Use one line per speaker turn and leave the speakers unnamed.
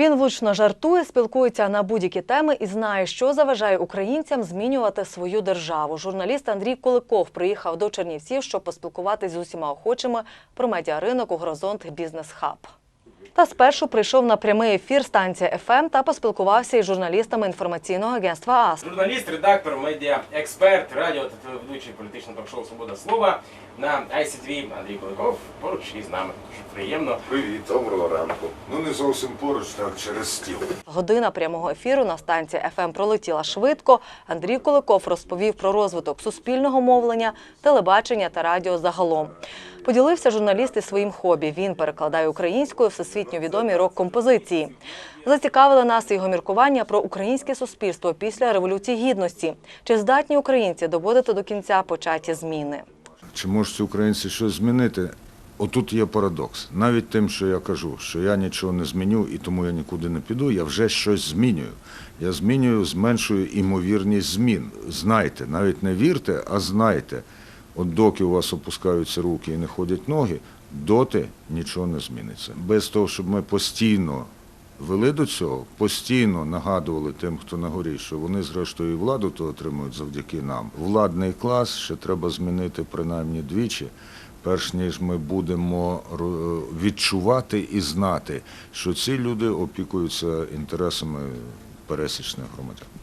Він влучно жартує, спілкується на будь-які теми і знає, що заважає українцям змінювати свою державу. Журналіст Андрій Куликов приїхав до Чернівців, щоб поспілкуватись з усіма охочими про медіаринок у Горизонт Бізнес Хаб. Та спершу прийшов на прямий ефір станція ФМ та поспілкувався із журналістами інформаційного агентства АС.
Журналіст, редактор, медіа, експерт, радіо та телеведучий політичного ток-шоу Свобода слова на ICTV Андрій Куликов поруч із нами. Дуже приємно.
Привіт, доброго ранку. Ну не зовсім поруч, так через стіл.
Година прямого ефіру на станції ФМ пролетіла швидко. Андрій Куликов розповів про розвиток суспільного мовлення, телебачення та радіо загалом. Поділився журналіст із своїм хобі. Він перекладає українською всесвітньо відомі рок-композиції. Зацікавили нас його міркування про українське суспільство після революції гідності. Чи здатні українці доводити до кінця початі зміни?
Чи можуть українці щось змінити? Отут є парадокс. Навіть тим, що я кажу, що я нічого не зміню і тому я нікуди не піду, я вже щось змінюю. Я змінюю, зменшую імовірність змін. Знайте, навіть не вірте, а знайте. От доки у вас опускаються руки і не ходять ноги, доти нічого не зміниться. Без того, щоб ми постійно вели до цього, постійно нагадували тим, хто на горі, що вони зрештою і владу то отримують завдяки нам. Владний клас ще треба змінити принаймні двічі, перш ніж ми будемо відчувати і знати, що ці люди опікуються інтересами пересічних громадян.